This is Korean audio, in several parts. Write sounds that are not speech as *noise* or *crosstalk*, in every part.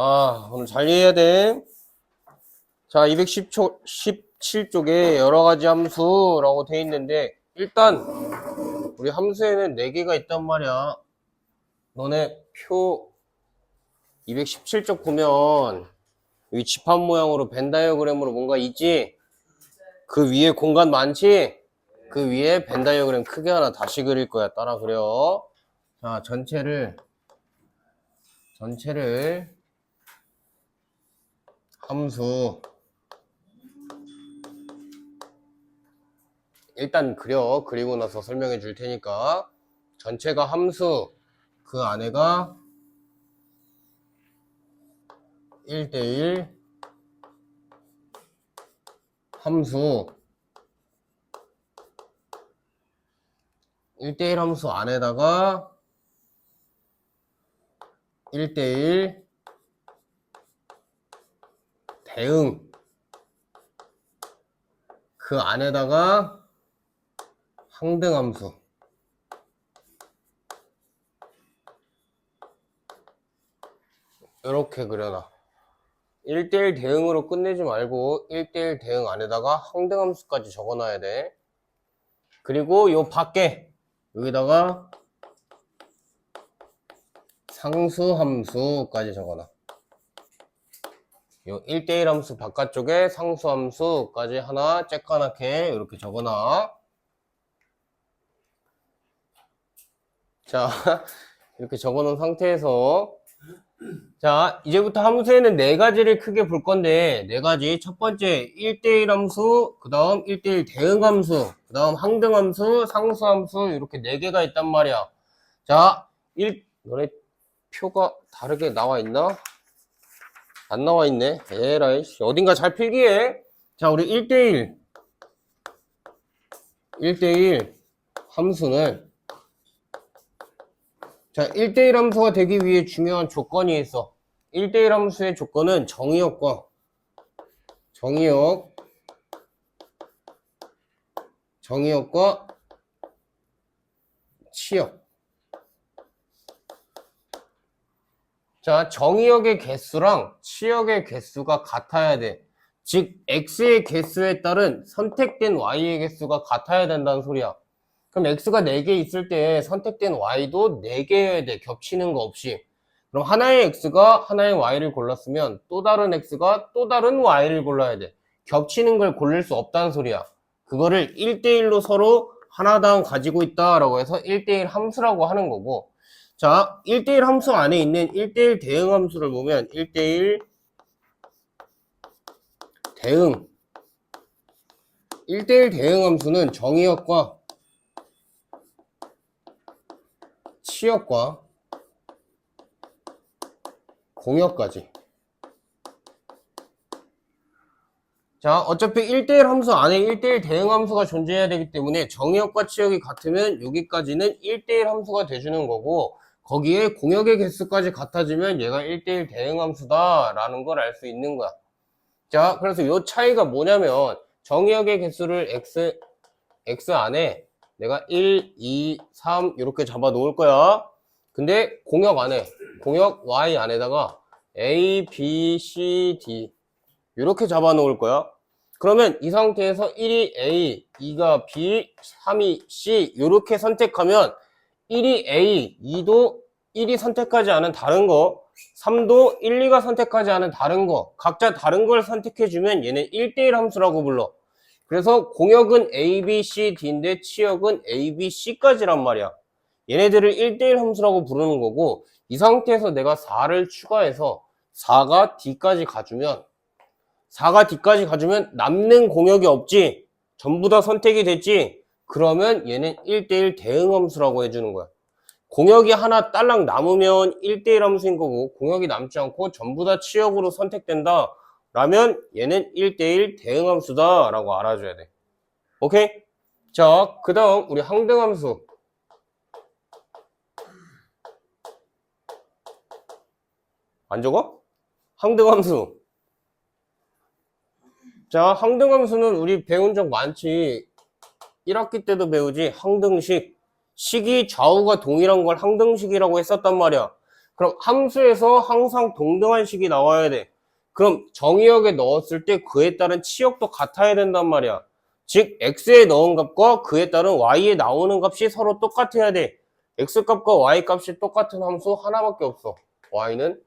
아, 오늘 잘 이해해야 돼. 자, 210초, 17쪽에 여러 가지 함수라고 돼 있는데, 일단, 우리 함수에는 4개가 있단 말이야. 너네 표 217쪽 보면, 여기 집합 모양으로 벤 다이어그램으로 뭔가 있지? 그 위에 공간 많지? 그 위에 벤 다이어그램 크게 하나 다시 그릴 거야. 따라 그려. 자, 전체를, 전체를, 함수. 일단 그려 그리고 나서 설명해 줄 테니까 전체가 함수 그 안에가 1대1 함수. 1대1 함수 안에다가 1대1 대응. 그 안에다가 항등함수. 이렇게 그려놔. 1대1 대응으로 끝내지 말고 1대1 대응 안에다가 항등함수까지 적어놔야 돼. 그리고 요 밖에 여기다가 상수함수까지 적어놔 요 1대1 함수 바깥쪽에 상수 함수까지 하나 쬐까맣게 이렇게 적어놔. 자, *laughs* 이렇게 적어놓은 상태에서 자, 이제부터 함수에는 네 가지를 크게 볼 건데 네 가지. 첫 번째 1대1 함수, 그 다음 1대1 대응 함수, 그 다음 항등 함수, 상수 함수 이렇게 네 개가 있단 말이야. 자, 1 너네 표가 다르게 나와 있나? 안 나와 있네. 에라이, 씨. 어딘가 잘 필기해. 자, 우리 1대1. 1대1 함수는, 자, 1대1 함수가 되기 위해 중요한 조건이 있어. 1대1 함수의 조건은 정의역과, 정의역, 정의역과 치역. 자, 정의역의 개수랑 치역의 개수가 같아야 돼. 즉, x의 개수에 따른 선택된 y의 개수가 같아야 된다는 소리야. 그럼 x가 4개 있을 때 선택된 y도 4개여야 돼. 겹치는 거 없이. 그럼 하나의 x가 하나의 y를 골랐으면 또 다른 x가 또 다른 y를 골라야 돼. 겹치는 걸 고를 수 없다는 소리야. 그거를 1대1로 서로 하나당 가지고 있다라고 해서 1대1 함수라고 하는 거고 자, 1대1 함수 안에 있는 1대1 대응 함수를 보면 1대1 대응. 1대1 대응 함수는 정의역과 치역과 공역까지. 자, 어차피 1대1 함수 안에 1대1 대응 함수가 존재해야 되기 때문에 정의역과 치역이 같으면 여기까지는 1대1 함수가 돼주는 거고 거기에 공역의 개수까지 같아지면 얘가 1대1 대응 함수다 라는 걸 알 수 있는 거야. 자 그래서 이 차이가 뭐냐면 정의역의 개수를 x, x 안에 내가 1, 2, 3 이렇게 잡아 놓을 거야. 근데 공역 안에 공역 y 안에다가 a, b, c, d 이렇게 잡아 놓을 거야. 그러면 이 상태에서 1이 a, 2가 b, 3이 c 이렇게 선택하면 1이 A, 2도 1이 선택하지 않은 다른 거, 3도 1, 2가 선택하지 않은 다른 거, 각자 다른 걸 선택해주면 얘는 1대1 함수라고 불러. 그래서 공역은 A, B, C, D인데 치역은 A, B, C까지란 말이야. 얘네들을 1대1 함수라고 부르는 거고, 이 상태에서 내가 4를 추가해서 4가 D까지 가주면, 4가 D까지 가주면 남는 공역이 없지? 전부 다 선택이 됐지? 그러면 얘는 1대1 대응 함수라고 해주는 거야. 공역이 하나 딸랑 남으면 1대1 함수인 거고 공역이 남지 않고 전부 다 치역으로 선택된다 라면 얘는 1대1 대응 함수다 라고 알아줘야 돼. 오케이? 자, 그 다음 우리 항등 함수. 안 적어? 항등 함수. 자, 항등 함수는 우리 배운 적 많지. 1학기 때도 배우지 항등식 식이 좌우가 동일한 걸 항등식이라고 했었단 말이야 그럼 함수에서 항상 동등한 식이 나와야 돼. 그럼 정의역에 넣었을 때 그에 따른 치역도 같아야 된단 말이야. 즉 x에 넣은 값과 그에 따른 y에 나오는 값이 서로 똑같아야 돼. x 값과 y 값이 똑같은 함수 하나밖에 없어. y는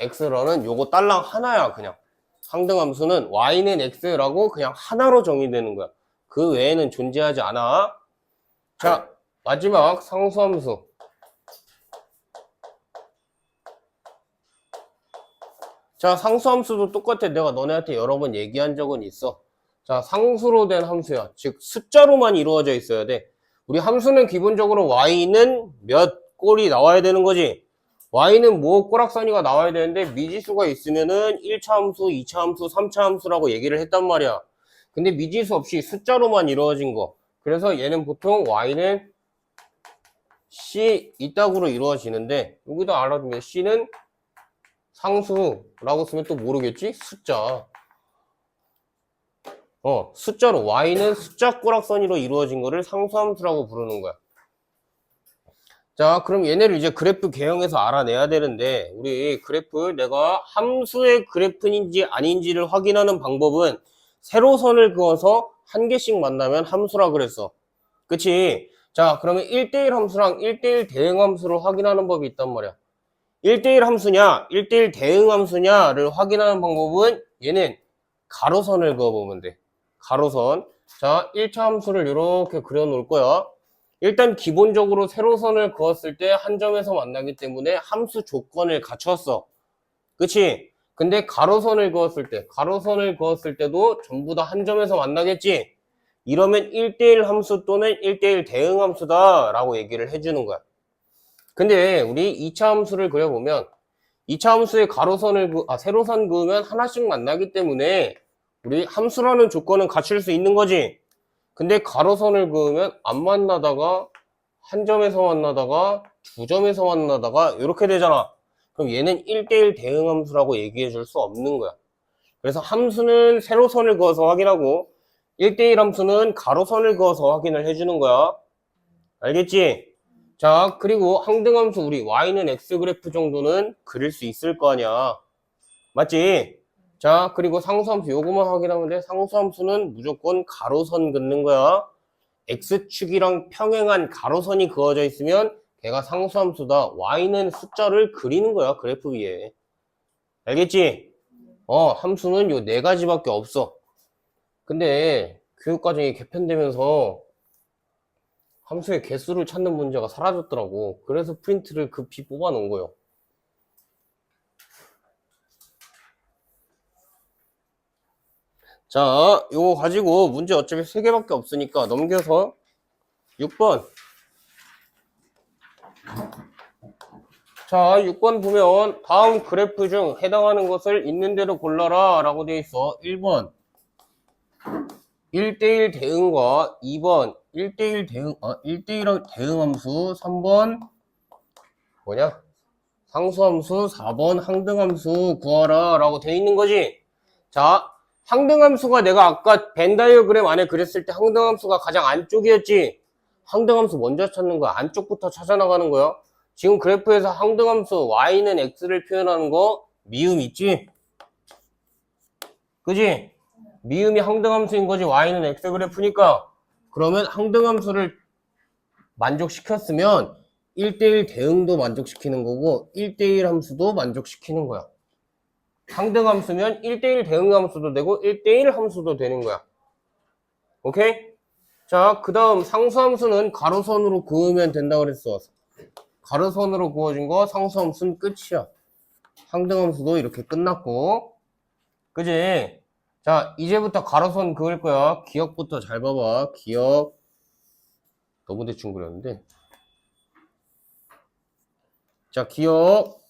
x라는 요거 딸랑 하나야 그냥. 상등 함수는 y는 x라고 그냥 하나로 정의되는 거야. 그 외에는 존재하지 않아. 자, 마지막 상수함수. 자, 상수함수도 똑같아. 내가 너네한테 여러 번 얘기한 적은 있어. 자, 상수로 된 함수야. 즉, 숫자로만 이루어져 있어야 돼. 우리 함수는 기본적으로 y는 몇 꼴이 나와야 되는 거지. Y는 뭐 꼬락선이가 나와야 되는데 미지수가 있으면은 1차 함수, 2차 함수, 3차 함수라고 얘기를 했단 말이야. 근데 미지수 없이 숫자로만 이루어진 거. 그래서 얘는 보통 y는 c 이따구로 이루어지는데 여기도 알아두면 c는 상수라고 쓰면 또 모르겠지? 숫자. 어, 숫자로 y는 숫자 꼬락선이로 이루어진 거를 상수함수라고 부르는 거야. 자, 그럼 얘네를 이제 그래프 개형해서 알아내야 되는데 우리 그래프 내가 함수의 그래프인지 아닌지를 확인하는 방법은 세로선을 그어서 한 개씩 만나면 함수라 그랬어. 그치? 자, 그러면 1대1 함수랑 1대1 대응 함수를 확인하는 법이 있단 말이야. 1대1 함수냐, 1대1 대응 함수냐를 확인하는 방법은 얘는 가로선을 그어보면 돼. 가로선. 자, 1차 함수를 이렇게 그려놓을 거야. 일단 기본적으로 세로선을 그었을 때 한 점에서 만나기 때문에 함수 조건을 갖췄어. 그치? 근데 가로선을 그었을 때, 가로선을 그었을 때도 전부 다 한 점에서 만나겠지? 이러면 1대1 함수 또는 1대1 대응 함수다 라고 얘기를 해주는 거야. 근데 우리 2차 함수를 그려보면 2차 함수의 가로선을 그, 아, 세로선 그으면 하나씩 만나기 때문에 우리 함수라는 조건은 갖출 수 있는 거지. 근데 가로선을 그으면 안 만나다가 한 점에서 만나다가 두 점에서 만나다가 이렇게 되잖아. 그럼 얘는 1대1 대응 함수라고 얘기해 줄 수 없는 거야. 그래서 함수는 세로선을 그어서 확인하고 1대1 함수는 가로선을 그어서 확인을 해주는 거야. 알겠지? 자, 그리고 항등함수 우리 y는 x 그래프 정도는 그릴 수 있을 거 아니야. 맞지? 자, 그리고 상수함수 요거만 확인하면 돼. 상수함수는 무조건 가로선 긋는 거야. x축이랑 평행한 가로선이 그어져 있으면 걔가 상수함수다. y는 숫자를 그리는 거야. 그래프 위에. 알겠지? 어, 함수는 요 네 가지밖에 없어. 근데 교육과정이 개편되면서 함수의 개수를 찾는 문제가 사라졌더라고. 그래서 프린트를 급히 뽑아 놓은 거예요. 자, 요거 가지고 문제 어차피 3개밖에 없으니까 넘겨서 6번. 자, 6번 보면 다음 그래프 중 해당하는 것을 있는 대로 골라라 라고 되어 있어. 1번. 1대1 대응과 2번 1대1 대응, 아, 1대1 대응함수 3번 뭐냐? 상수함수 4번 항등함수 구하라 라고 되어 있는 거지. 자, 항등함수가 내가 아까 벤 다이어그램 안에 그렸을 때 항등함수가 가장 안쪽이었지. 항등함수 먼저 찾는 거야. 안쪽부터 찾아나가는 거야. 지금 그래프에서 항등함수 y는 x를 표현하는 거 미음 있지? 그지? 미음이 항등함수인 거지 y는 x 그래프니까 그러면 항등함수를 만족시켰으면 1대1 대응도 만족시키는 거고 1대1 함수도 만족시키는 거야. 항등함수면 1대1 대응 함수도 되고 1대1 함수도 되는 거야. 오케이? 자, 그 다음 상수 함수는 가로선으로 그으면 된다고 그랬어. 가로선으로 그어진 거 상수 함수는 끝이야. 항등함수도 이렇게 끝났고 그지? 자, 이제부터 가로선 그을 거야. 기억부터 잘 봐봐. 기억. 너무 대충 그렸는데. 자, 기억.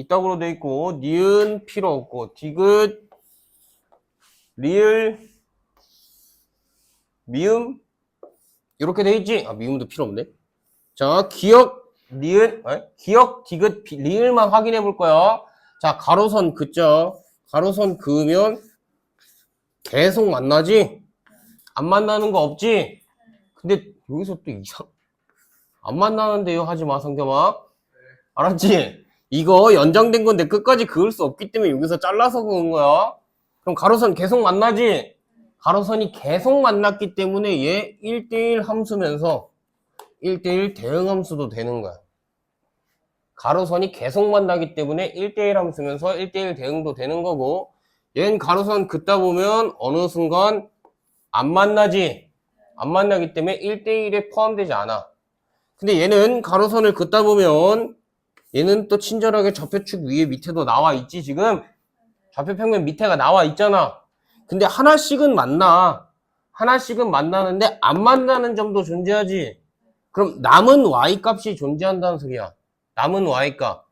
이따구로 돼 있고, 니은 필요 없고, 디귿, 리을, 미음. 이렇게 돼 있지? 아, 미음도 필요 없네. 자, 기억, 니은, 에? 기억, 디귿, 비- 리을만 확인해 볼 거야. 자, 가로선 긋죠? 가로선 그으면 계속 만나지? 안 만나는 거 없지? 근데 여기서 또 이상 안 만나는데요 하지 마 성겸아 알았지? 이거 연장된 건데 끝까지 그을 수 없기 때문에 여기서 잘라서 그은 거야. 그럼 가로선 계속 만나지? 가로선이 계속 만났기 때문에 얘 1대1 함수면서 1대1 대응 함수도 되는 거야. 가로선이 계속 만나기 때문에 1대1 함수면서 1대1 대응도 되는 거고 얘는 가로선 긋다 보면 어느 순간 안 만나지? 안 만나기 때문에 1대1에 포함되지 않아. 근데 얘는 가로선을 긋다 보면 얘는 또 친절하게 좌표축 위에 밑에도 나와 있지 지금? 좌표 평면 밑에가 나와 있잖아. 근데 하나씩은 만나. 하나씩은 만나는데 안 만나는 점도 존재하지. 그럼 남은 y 값이 존재한다는 소리야. 남은 y 값.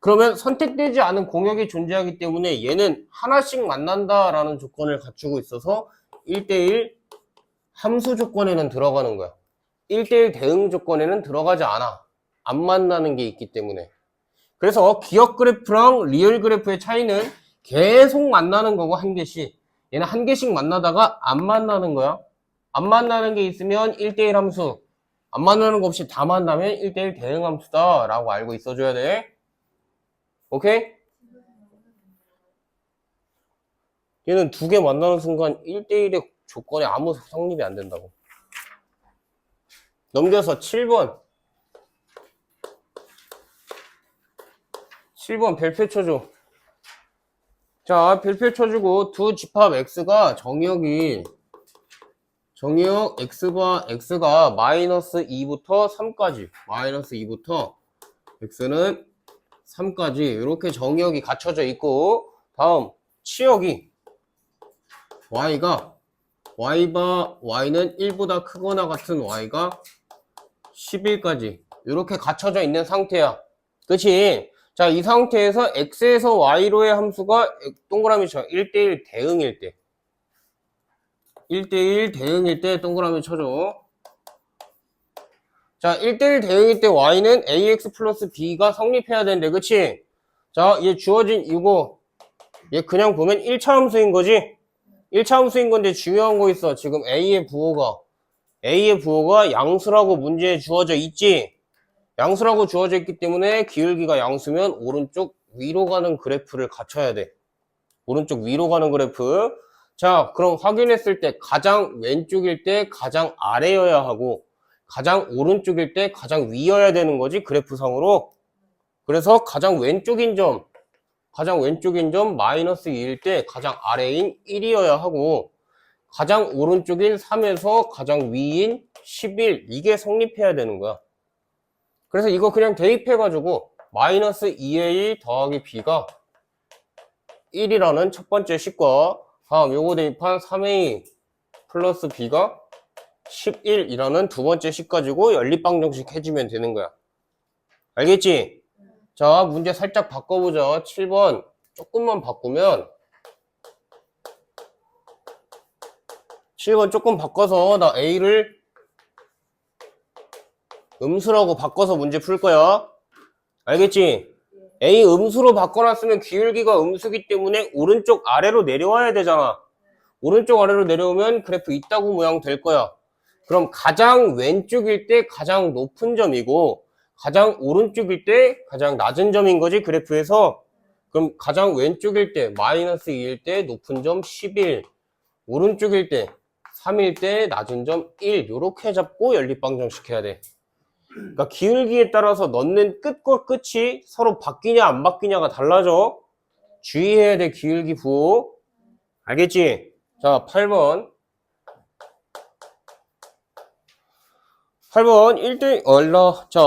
그러면 선택되지 않은 공역이 존재하기 때문에 얘는 하나씩 만난다라는 조건을 갖추고 있어서 1대1 함수 조건에는 들어가는 거야. 1대1 대응 조건에는 들어가지 않아. 안 만나는 게 있기 때문에 그래서 기억 그래프랑 리얼 그래프의 차이는 계속 만나는 거고 한 개씩. 얘는 한 개씩 만나다가 안 만나는 거야. 안 만나는 게 있으면 1대1 함수. 안 만나는 거 없이 다 만나면 1대1 대응 함수다. 라고 알고 있어줘야 돼. 오케이? 얘는 두 개 만나는 순간 1대1의 조건에 아무 성립이 안 된다고. 넘겨서 7번 7번 별표 쳐줘. 자, 별표 쳐주고 두 집합 x가 정역이 정역 x바 x가 마이너스 2부터 3까지 마이너스 2부터 x는 3까지 이렇게 정역이 갖춰져 있고 다음 치역이 y가 y바 y는 1보다 크거나 같은 y가 11까지 이렇게 갖춰져 있는 상태야. 그치? 자, 이 상태에서 x에서 y로의 함수가 동그라미 쳐. 1대1 대응일 때. 1대1 대응일 때 동그라미 쳐줘. 자, 1대1 대응일 때 y는 ax 플러스 b가 성립해야 되는데, 그치? 자, 얘 주어진 이거, 얘 그냥 보면 1차 함수인 거지? 1차 함수인 건데 중요한 거 있어. 지금 a의 부호가. a의 부호가 양수라고 문제에 주어져 있지? 양수라고 주어져 있기 때문에 기울기가 양수면 오른쪽 위로 가는 그래프를 갖춰야 돼. 오른쪽 위로 가는 그래프. 자, 그럼 확인했을 때 가장 왼쪽일 때 가장 아래여야 하고 가장 오른쪽일 때 가장 위여야 되는 거지 그래프상으로. 그래서 가장 왼쪽인 점, 가장 왼쪽인 점 마이너스 2일 때 가장 아래인 1이어야 하고 가장 오른쪽인 3에서 가장 위인 11 이게 성립해야 되는 거야. 그래서 이거 그냥 대입해가지고 마이너스 2a 더하기 b가 1이라는 첫 번째 식과 다음 요거 대입한 3a 플러스 b가 11이라는 두 번째 식 가지고 연립방정식 해주면 되는 거야. 알겠지? 자, 문제 살짝 바꿔보자. 7번 조금만 바꾸면 7번 조금 바꿔서 나 a를 음수라고 바꿔서 문제 풀 거야. 알겠지? A 음수로 바꿔놨으면 기울기가 음수기 때문에 오른쪽 아래로 내려와야 되잖아. 오른쪽 아래로 내려오면 그래프 있다고 모양 될 거야. 그럼 가장 왼쪽일 때 가장 높은 점이고 가장 오른쪽일 때 가장 낮은 점인 거지 그래프에서 그럼 가장 왼쪽일 때 마이너스 2일 때 높은 점 11 오른쪽일 때 3일 때 낮은 점1 요렇게 잡고 연립방정식 해야 돼. 그러니까 기울기에 따라서 넣는 끝과 끝이 서로 바뀌냐 안 바뀌냐가 달라져. 주의해야 돼 기울기 부호. 알겠지? 자 8번 8번 1등 얼러 자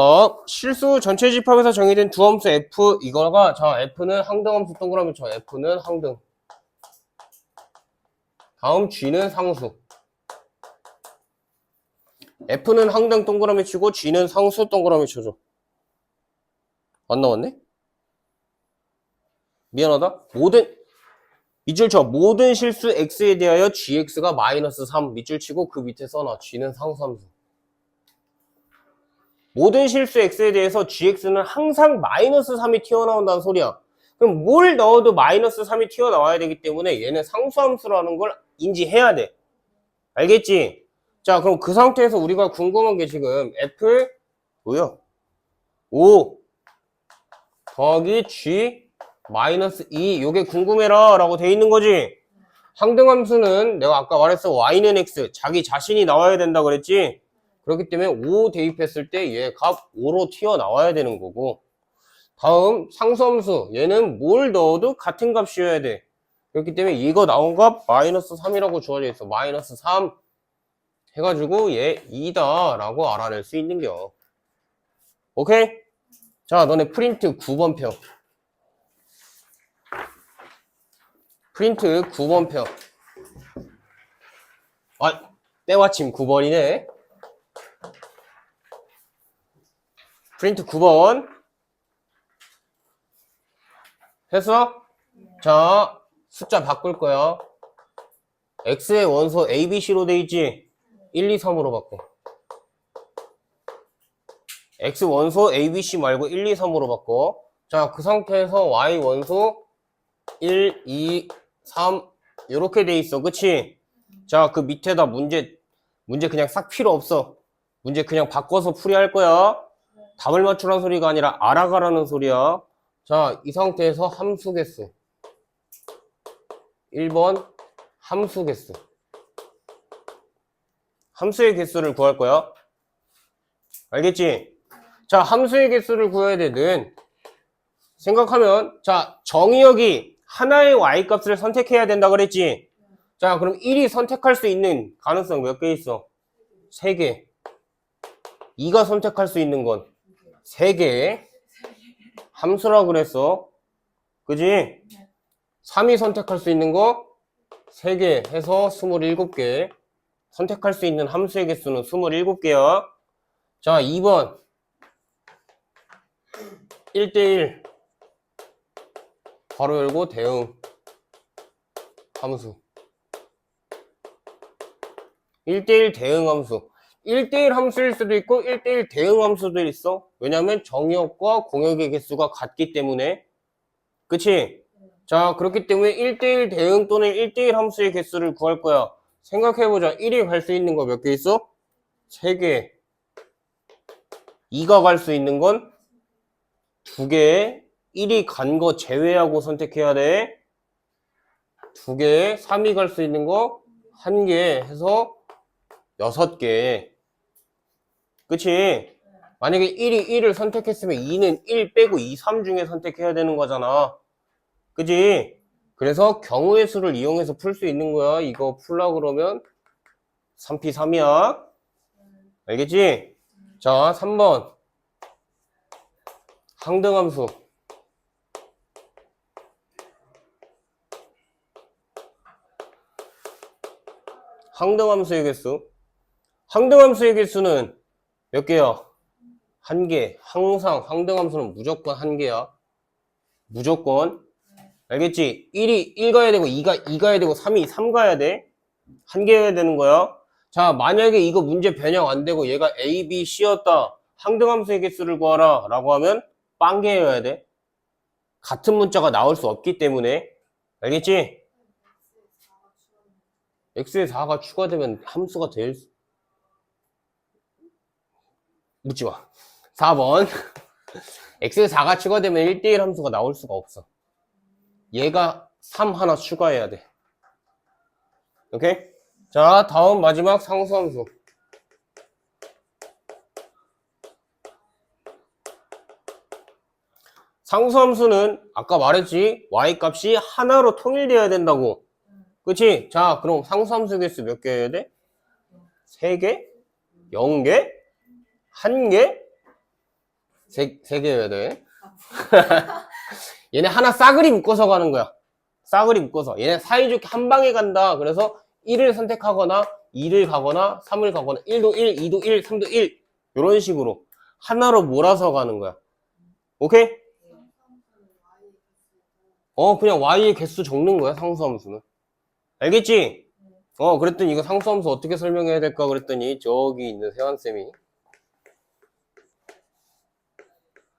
실수 전체 집합에서 정의된 두 함수 f 이거가 자 f는 항등함수 동그라미 쳐 f는 항등 다음 g는 상수 F는 항등 동그라미 치고 G는 상수 동그라미 쳐줘. 안 나왔네? 미안하다. 모든 밑줄 쳐. 모든 실수 X에 대하여 GX가 마이너스 3 밑줄 치고 그 밑에 써놔. G는 상수함수. 모든 실수 X에 대해서 GX는 항상 마이너스 3이 튀어나온다는 소리야. 그럼 뭘 넣어도 마이너스 3이 튀어나와야 되기 때문에 얘는 상수함수라는 걸 인지해야 돼. 알겠지? 자, 그럼 그 상태에서 우리가 궁금한 게 지금 F, 뭐요? 5, 더하기 g 마이너스 2 요게 궁금해라 라고 돼 있는 거지? 항등함수는 내가 아까 말했어 y는 x. 자기 자신이 나와야 된다 그랬지? 그렇기 때문에 5 대입했을 때 얘 값 5로 튀어나와야 되는 거고. 다음 상수함수. 얘는 뭘 넣어도 같은 값이어야 돼. 그렇기 때문에 이거 나온 값 마이너스 3이라고 주어져 있어. 마이너스 3 해가지고 얘 2다 라고 알아낼 수 있는겨. 오케이? 자 너네 프린트 9번 표. 프린트 9번 표. 아, 때마침 9번이네. 프린트 9번. 했어? 자 숫자 바꿀 거야. X의 원소 abc로 돼 있지 1, 2, 3으로 바꿔. X 원소 abc 말고 1, 2, 3으로 바꿔. 자 그 상태에서 y 원소 1, 2, 3 이렇게 돼 있어. 그치? 자 그 밑에다 문제 문제 그냥 싹 필요 없어. 문제 그냥 바꿔서 풀이할 거야. 답을 맞추라는 소리가 아니라 알아가라는 소리야. 자 이 상태에서 함수 개수. 1번 함수 개수 함수의 개수를 구할 거야 알겠지? 자 함수의 개수를 구해야 되는 생각하면 자 정의역이 하나의 y값을 선택해야 된다 그랬지 자 그럼 1이 선택할 수 있는 가능성 몇 개 있어? 3개 2가 선택할 수 있는 건 3개 함수라 그랬어 그지? 3이 선택할 수 있는 거 3개 해서 27개 선택할 수 있는 함수의 개수는 27개야 자 2번. 1대1 바로 열고 대응. 함수. 1대1 대응 함수. 1대1 함수일 수도 있고 1대1 대응 함수도 있어. 왜냐면 정의역과 공역의 개수가 같기 때문에. 그치? 자 그렇기 때문에 1대1 대응 또는 1대1 함수의 개수를 구할 거야 생각해보자. 1이 갈 수 있는 거 몇 개 있어? 3개. 2가 갈 수 있는 건 2개. 1이 간 거 제외하고 선택해야 돼. 2개. 3이 갈 수 있는 거 1개 해서 6개. 그치? 만약에 1이 1을 선택했으면 2는 1 빼고 2, 3 중에 선택해야 되는 거잖아. 그지? 그래서 경우의 수를 이용해서 풀 수 있는 거야. 이거 풀라 그러면 3p 3이야. 알겠지? 자, 3번. 항등함수. 항등함수의 개수. 항등함수의 개수는 몇 개야? 한 개. 항상 항등함수는 무조건 한 개야. 무조건. 알겠지? 1이 1 가야 되고 2가 2 가야 되고 3이 3 가야 돼. 한 개여야 되는 거야. 자, 만약에 이거 문제 변형 안 되고 얘가 A, B, C였다. 항등함수의 개수를 구하라. 라고 하면 빵개여야 돼. 같은 문자가 나올 수 없기 때문에. 알겠지? x에 4가 추가되면 함수가 될 수... 묻지 마. 4번. x에 4가 추가되면 1대1 함수가 나올 수가 없어. 얘가 3 하나 추가해야 돼. 오케이? 자, 다음 마지막 상수함수. 상수함수는 아까 말했지 y 값이 하나로 통일돼야 된다고 그치? 자 그럼 상수함수 개수 몇 개여야 돼? 3개? 0개? 1개? 3, 3개여야 돼 얘네 하나 싸그리 묶어서 가는 거야. 싸그리 묶어서. 얘네 사이좋게 한 방에 간다. 그래서 1을 선택하거나 2를 가거나 3을 가거나 1도 1, 2도 1, 3도 1 이런 식으로 하나로 몰아서 가는 거야. 오케이? 어 그냥 y의 개수 적는 거야 상수함수는. 알겠지? 어 그랬더니 이거 상수함수 어떻게 설명해야 될까 그랬더니 저기 있는 세환쌤이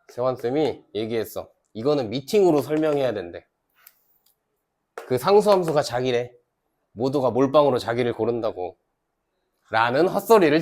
세환쌤이 얘기했어. 이거는 미팅으로 설명해야 된대. 그 상수함수가 자기래. 모두가 몰빵으로 자기를 고른다고. 라는 헛소리를